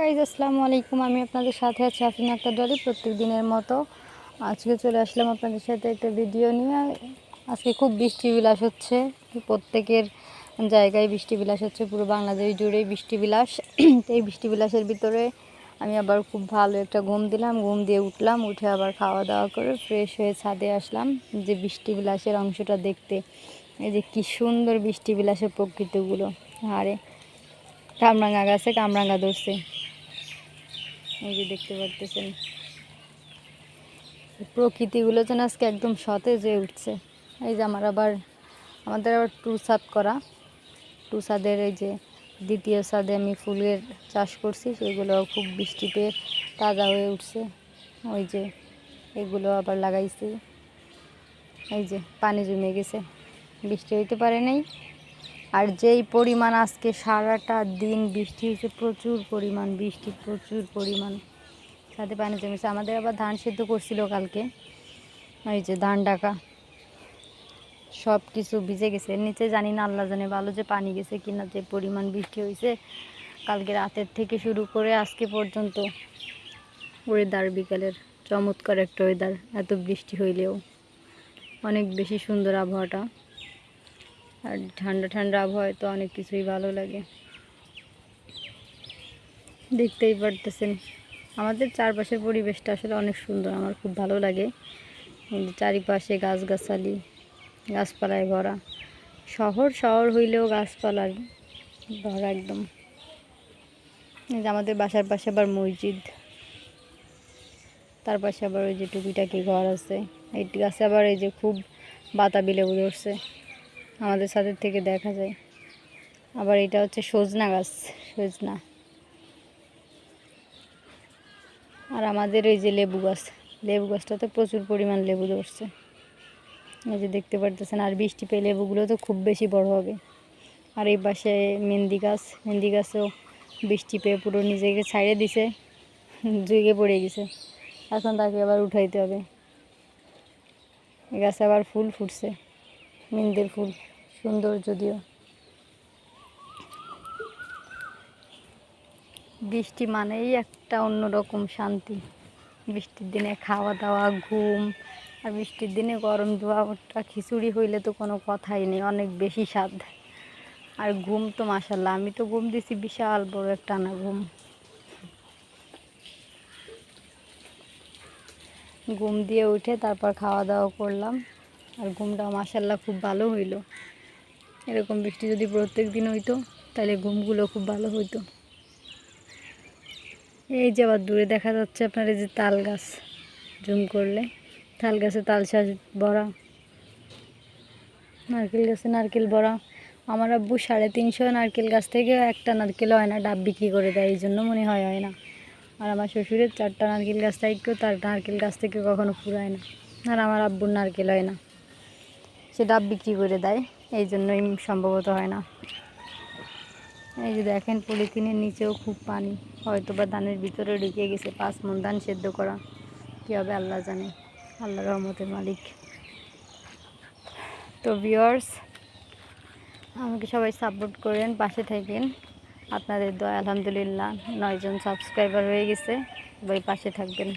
Guys আসসালামু আলাইকুম। আমি আপনাদের সাথে আছি আফিন আক্তার ডলি। প্রত্যেক দিনের মতো আজকে চলে আসলাম আপনাদের সাথে একটা ভিডিও নিয়ে। আজকে খুব বৃষ্টি বিলাস হচ্ছে। প্রত্যেকের জায়গায় বৃষ্টি বিলাস হচ্ছে। পুরো বাংলাদেশ জুড়েই বৃষ্টি বিলাস। এই বৃষ্টি বিলাসের ভিতরে আমি আবার খুব ভালো একটা ঘুম দিলাম। ঘুম দিয়ে উঠলাম, উঠে আবার খাওয়া দাওয়া করে ফ্রেশ হয়ে ছাদে আসলাম। যে বৃষ্টি বিলাসের অংশটা দেখতে, এই যে কি সুন্দর বৃষ্টি বিলাসের প্রকৃতিগুলো। আরে কামরাঙ্গা গাছে কামরাঙ্গা ধরছে। এই যে দেখতে পারতেছেন। প্রকৃতিগুলো যেন আজকে একদম সতেজ হয়ে উঠছে। এই যে আমার আবার, আমাদের আবার টু সাদ করা। টু সাদের এই যে দ্বিতীয় সাদে আমি ফুলের চাষ করছি সেগুলো খুব বৃষ্টিতে তাজা হয়ে উঠছে। ওই যে এগুলো আবার লাগাইছি। এই যে পানি জমে গেছে। বৃষ্টি হইতে পারে নাই। আর যেই পরিমাণ আজকে সারাটা দিন বৃষ্টি হয়েছে, প্রচুর পরিমাণ বৃষ্টি, প্রচুর পরিমাণ। সাথে পানি জমেছে। আমাদের আবার ধান সেদ্ধ করছিল কালকে। ওই যে ধান ডাকা। সব কিছু ভিজে গেছে। নিচে জানি না আল্লাহ জানে ভালো যে পানি গেছে কিনা, যে পরিমাণ বৃষ্টি হয়েছে। কালকে রাতের থেকে শুরু করে আজকে পর্যন্ত ওয়েদার বিকালের চমৎকার একটা ওয়েদার এত বৃষ্টি হইলেও অনেক বেশি সুন্দর আবহাওয়াটা। আর ঠান্ডা ঠান্ডা আবহাওয়ায় তো অনেক কিছুই ভালো লাগে। দেখতেই পারতেছেন। আমাদের চারপাশের পরিবেশটা আসলে অনেক সুন্দর, আমার খুব ভালো লাগে। চারিপাশে গাছগাছালি, গাছপালায় ভরা। শহর শহর হইলেও গাছপালার ভরা একদম। এই যে আমাদের বাসার পাশে আবার মসজিদ। তার পাশে আবার ওই যে টুকিটাকি ঘর আছে। এই গাছে আবার এই যে খুব বাতাবি লেবু ধরছে। আমাদের ছাদের থেকে দেখা যায়। আবার এটা হচ্ছে সজনা গাছ, সজনা। আর আমাদের এই যে লেবু গাছ, লেবু গাছটাতে প্রচুর পরিমাণ লেবু ধরছে। এই যে দেখতে পারতেছেন, আর বৃষ্টি পেয়ে লেবুগুলো তো খুব বেশি বড় হবে। আর এই পাশে মেহেন্দি গাছ, মেহেন্দি গাছও বৃষ্টি পেয়ে পুরো নিজেকে ছাইড়ে দিছে, জুগে পড়ে গেছে। এখন তাকে আবার উঠাইতে হবে। গাছে আবার ফুল ফুটছে, মেহেন্দির ফুল। সুন্দর যদিও। বৃষ্টি মানেই একটা অন্যরকম শান্তি। বৃষ্টির দিনে খাওয়া দাওয়া ঘুম, আর বৃষ্টির দিনে গরম ধোয়াটা খিচুড়ি হইলে তো কোনো কথাই নেই, অনেক বেশি স্বাদ। আর ঘুম তো মাসাল্লাহ আমি তো ঘুম দিছি বিশাল বড় একটা না ঘুম। ঘুম দিয়ে উঠে তারপর খাওয়া দাওয়া করলাম, আর ঘুমটা মাসাল্লাহ খুব ভালো হইল। এরকম বৃষ্টি যদি প্রত্যেক দিন হইতো, তাহলে ঘুমগুলো খুব ভালো হইতো। এই যে আবার দূরে দেখা যাচ্ছে আপনার এই যে তাল গাছ, জুম করলে। তাল গাছে তাল শাঁস বড়া নারকেল গাছে নারকেল বড়া আমার আব্বু সাড়ে তিনশো নারকেল গাছ থেকে একটা নারকেল হয় না, ডাব বিক্রি করে দেয়, এই জন্য মনে হয় হয় না। আর আমার শ্বশুরের চারটা নারকেল গাছ থাকতেও তার নারকেল গাছ থেকে কখনো ফুরায় না। আর আমার আব্বুর নারকেল হয় না। সে ডাব বিক্রি করে দেয়। এই জন্যই সম্ভবত হয় না। এই যে দেখেন পলিথিনের নিচেও খুব পানি। হয়তো বা ধানের ভিতরে ঢুকে গেছে, পাঁচ মন ধান সেদ্ধ করা। কী হবে আল্লাহ জানে, আল্লাহ রহমতের মালিক। তো ভিওর্স আমাকে সবাই সাপোর্ট করেন, পাশে থাকেন। আপনাদের দয়া, আলহামদুলিল্লাহ, নয়জন সাবস্ক্রাইবার হয়ে গেছে, সবাই পাশে থাকবেন।